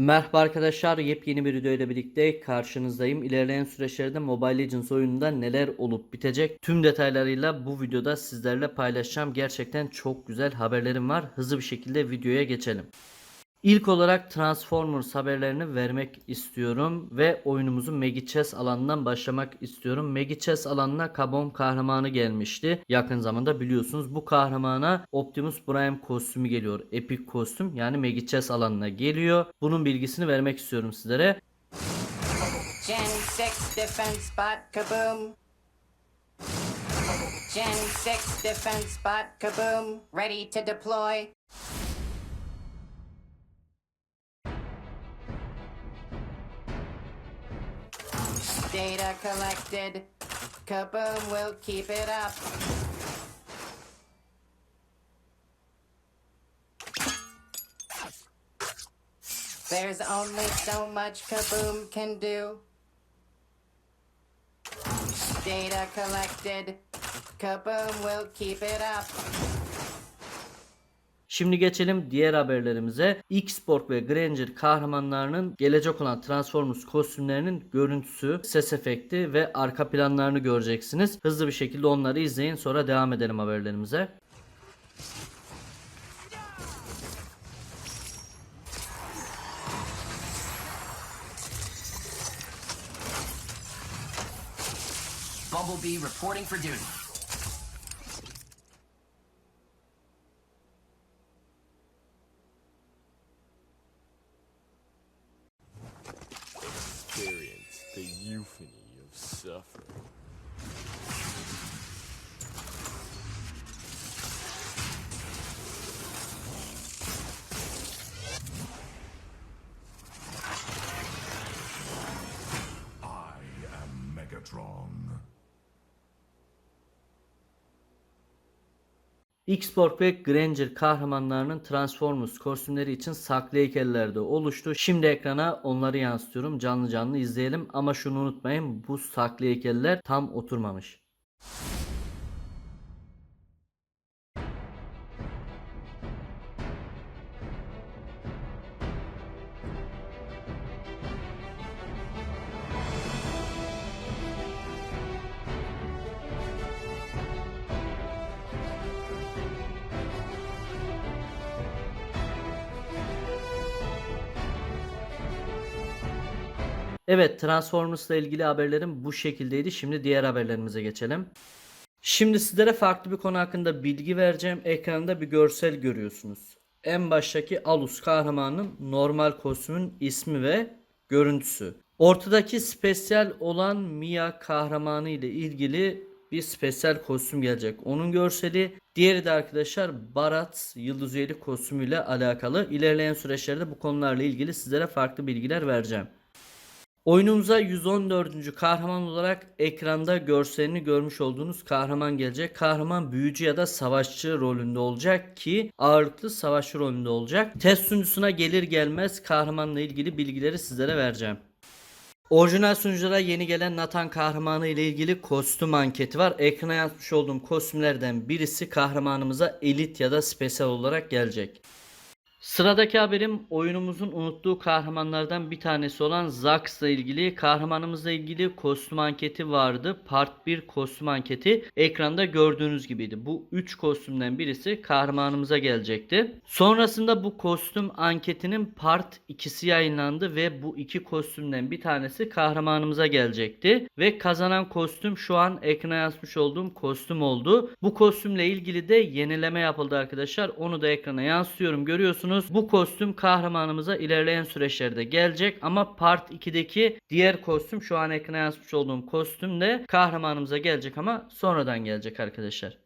Merhaba arkadaşlar, yepyeni bir videoyla birlikte karşınızdayım. İlerleyen süreçlerde Mobile Legends oyununda neler olup bitecek tüm detaylarıyla bu videoda sizlerle paylaşacağım. Gerçekten çok güzel haberlerim var. Hızlı bir şekilde videoya geçelim. İlk olarak Transformers haberlerini vermek istiyorum ve oyunumuzun Megi Chess alanından başlamak istiyorum. Megi Chess alanına Kabom kahramanı gelmişti. Yakın zamanda biliyorsunuz bu kahramana Optimus Prime kostümü geliyor. Epic kostüm yani Megi Chess alanına geliyor. Bunun bilgisini vermek istiyorum sizlere. Gen 6 defense bot kaboom. Gen 6 defense bot kaboom. Ready to deploy. Data collected. Kaboom will keep it up. There's only so much Kaboom can do. Data collected. Kaboom will keep it up. Şimdi geçelim diğer haberlerimize. X-Borg ve Granger kahramanlarının gelecek olan Transformers kostümlerinin görüntüsü, ses efekti ve arka planlarını göreceksiniz. Hızlı bir şekilde onları izleyin sonra devam edelim haberlerimize. Bumblebee reporting for duty. suffer. X-Borg ve Granger kahramanlarının Transformers kostümleri için saklı heykeller de oluştu. Şimdi ekrana onları yansıtıyorum. Canlı canlı izleyelim ama şunu unutmayın bu saklı heykeller tam oturmamış. Evet Transformers'la ilgili haberlerim bu şekildeydi. Şimdi diğer haberlerimize geçelim. Şimdi sizlere farklı bir konu hakkında bilgi vereceğim. Ekranda bir görsel görüyorsunuz. En baştaki Alus kahramanın normal kostümün ismi ve görüntüsü. Ortadaki spesyal olan Mia kahramanı ile ilgili bir spesyal kostüm gelecek. Onun görseli. Diğeri de arkadaşlar Barat Yıldız Üyeli kostümüyle alakalı. İlerleyen süreçlerde bu konularla ilgili sizlere farklı bilgiler vereceğim. Oyunumuza 114. kahraman olarak ekranda görselini görmüş olduğunuz kahraman gelecek. Kahraman büyücü ya da savaşçı rolünde olacak ki ağırlıklı savaşçı rolünde olacak. Test sunucusuna gelir gelmez kahramanla ilgili bilgileri sizlere vereceğim. Orijinal sunuculara yeni gelen Nathan kahramanı ile ilgili kostüm anketi var. Ekrana yansıtmış olduğum kostümlerden birisi kahramanımıza elit ya da spesyal olarak gelecek. Sıradaki haberim oyunumuzun unuttuğu kahramanlardan bir tanesi olan Zax ile ilgili kahramanımızla ilgili kostüm anketi vardı. Part 1 kostüm anketi ekranda gördüğünüz gibiydi. Bu 3 kostümden birisi kahramanımıza gelecekti. Sonrasında bu kostüm anketinin part 2'si yayınlandı ve bu iki kostümden bir tanesi kahramanımıza gelecekti. Ve kazanan kostüm şu an ekrana yansıtmış olduğum kostüm oldu. Bu kostümle ilgili de yenileme yapıldı arkadaşlar. Onu da ekrana yansıtıyorum görüyorsunuz. Bu kostüm kahramanımıza ilerleyen süreçlerde gelecek ama part 2'deki diğer kostüm şu an ekrana yansıtmış olduğum kostüm de kahramanımıza gelecek ama sonradan gelecek arkadaşlar.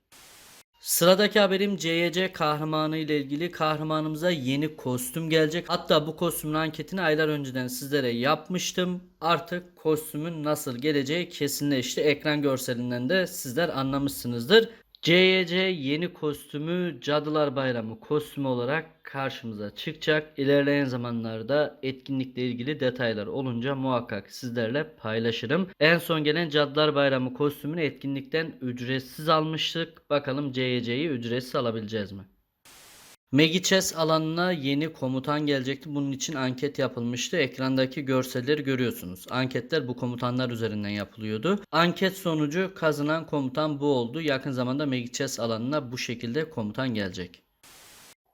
Sıradaki haberim CYC kahramanı ile ilgili kahramanımıza yeni kostüm gelecek. Hatta bu kostümün anketini aylar önceden sizlere yapmıştım. Artık kostümün nasıl geleceği kesinleşti. Ekran görselinden de sizler anlamışsınızdır. CYC yeni kostümü Cadılar Bayramı kostümü olarak karşımıza çıkacak. İlerleyen zamanlarda etkinlikle ilgili detaylar olunca muhakkak sizlerle paylaşırım. En son gelen Cadılar Bayramı kostümünü etkinlikten ücretsiz almıştık. Bakalım CYC'yi ücretsiz alabileceğiz mi? Megichess alanına yeni komutan gelecekti. Bunun için anket yapılmıştı. Ekrandaki görselleri görüyorsunuz. Anketler bu komutanlar üzerinden yapılıyordu. Anket sonucu kazanan komutan bu oldu. Yakın zamanda Megichess alanına bu şekilde komutan gelecek.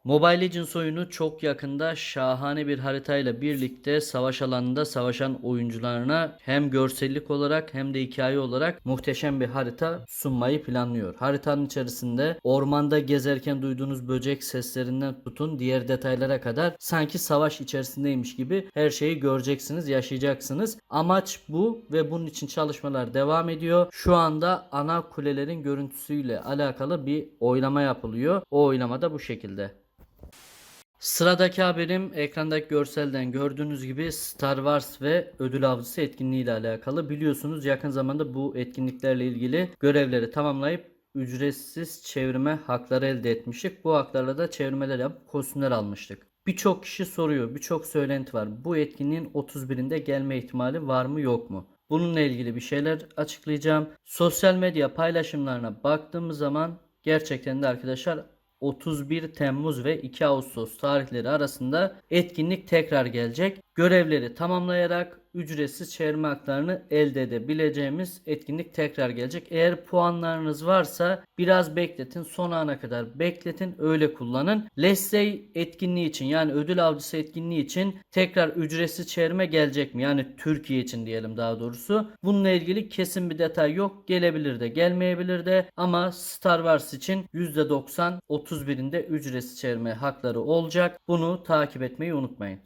Mobile Legends oyunu çok yakında şahane bir haritayla birlikte savaş alanında savaşan oyuncularına hem görsellik olarak hem de hikaye olarak muhteşem bir harita sunmayı planlıyor. Haritanın içerisinde ormanda gezerken duyduğunuz böcek seslerinden tutun diğer detaylara kadar sanki savaş içerisindeymiş gibi her şeyi göreceksiniz, yaşayacaksınız. Amaç bu ve bunun için çalışmalar devam ediyor. Şu anda ana kulelerin görüntüsüyle alakalı bir oylama yapılıyor. O oylama da bu şekilde. Sıradaki haberim ekrandaki görselden gördüğünüz gibi Star Wars ve Ödül Avcısı etkinliği ile alakalı. Biliyorsunuz yakın zamanda bu etkinliklerle ilgili görevleri tamamlayıp ücretsiz çevirme hakları elde etmiştik. Bu haklarla da çevirmeler yapıp kostümler almıştık. Birçok kişi soruyor, birçok söylenti var. Bu etkinliğin 31'inde gelme ihtimali var mı yok mu? Bununla ilgili bir şeyler açıklayacağım. Sosyal medya paylaşımlarına baktığımız zaman gerçekten de arkadaşlar 31 Temmuz ve 2 Ağustos tarihleri arasında etkinlik tekrar gelecek. Görevleri tamamlayarak ücretsiz çevirme haklarını elde edebileceğimiz etkinlik tekrar gelecek. Eğer puanlarınız varsa biraz bekletin. Son ana kadar bekletin. Öyle kullanın. Let's Say etkinliği için yani ödül avcısı etkinliği için tekrar ücretsiz çevirme gelecek mi? Yani Türkiye için diyelim daha doğrusu. Bununla ilgili kesin bir detay yok. Gelebilir de gelmeyebilir de ama Star Wars için %90 31'inde ücretsiz çevirme hakları olacak. Bunu takip etmeyi unutmayın.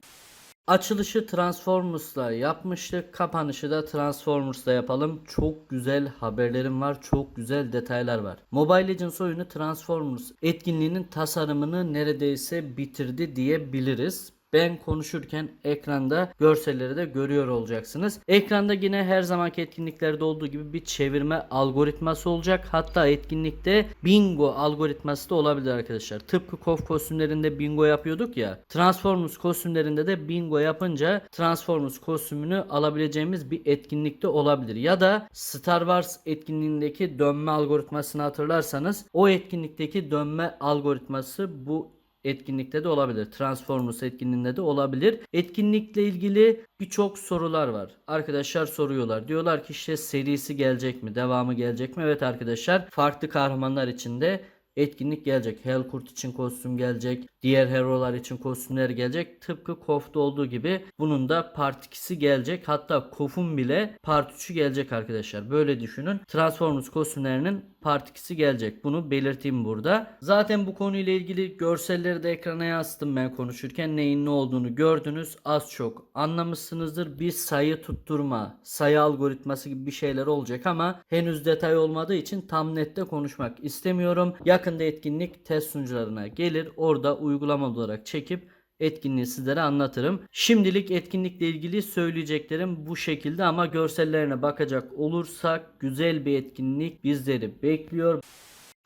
Açılışı Transformers'la yapmıştık. Kapanışı da Transformers'la yapalım. Çok güzel haberlerim var. Çok güzel detaylar var. Mobile Legends oyunu Transformers etkinliğinin tasarımını neredeyse bitirdi diyebiliriz. Ben konuşurken ekranda görselleri de görüyor olacaksınız. Ekranda yine her zamanki etkinliklerde olduğu gibi bir çevirme algoritması olacak. Hatta etkinlikte bingo algoritması da olabilir arkadaşlar. Tıpkı KOF kostümlerinde bingo yapıyorduk ya. Transformers kostümlerinde de bingo yapınca Transformers kostümünü alabileceğimiz bir etkinlikte olabilir. Ya da Star Wars etkinliğindeki dönme algoritmasını hatırlarsanız o etkinlikteki dönme algoritması bu etkinlikte de olabilir. Transformers etkinliğinde de olabilir. Etkinlikle ilgili birçok sorular var. Arkadaşlar soruyorlar. Diyorlar ki işte serisi gelecek mi? Devamı gelecek mi? Evet arkadaşlar farklı kahramanlar için de etkinlik gelecek. Hellkurt için kostüm gelecek. Diğer hero'lar için kostümler gelecek. Tıpkı KOF'ta olduğu gibi bunun da part 2'si gelecek. Hatta KOF'un bile part 3'ü gelecek arkadaşlar. Böyle düşünün. Transformers kostümlerinin part 2'si gelecek. Bunu belirteyim burada. Zaten bu konuyla ilgili görselleri de ekrana yansıttım ben konuşurken. Neyin ne olduğunu gördünüz. Az çok anlamışsınızdır. Bir sayı tutturma, sayı algoritması gibi bir şeyler olacak ama henüz detay olmadığı için tam nette konuşmak istemiyorum. Yakında etkinlik test sunucularına gelir. Orada uygulama olarak çekip etkinliği sizlere anlatırım. Şimdilik etkinlikle ilgili söyleyeceklerim bu şekilde ama görsellerine bakacak olursak güzel bir etkinlik bizleri bekliyor.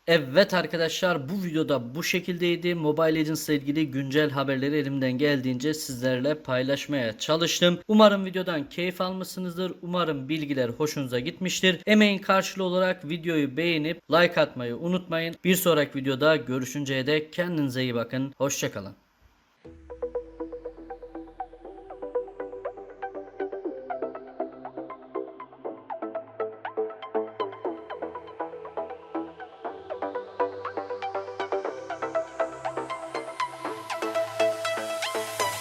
Evet arkadaşlar bu videoda bu şekildeydi. Mobile Legends ile ilgili güncel haberleri elimden geldiğince sizlerle paylaşmaya çalıştım. Umarım videodan keyif almışsınızdır. Umarım bilgiler hoşunuza gitmiştir. Emeğin karşılığı olarak videoyu beğenip like atmayı unutmayın. Bir sonraki videoda görüşünceye dek kendinize iyi bakın. Hoşçakalın.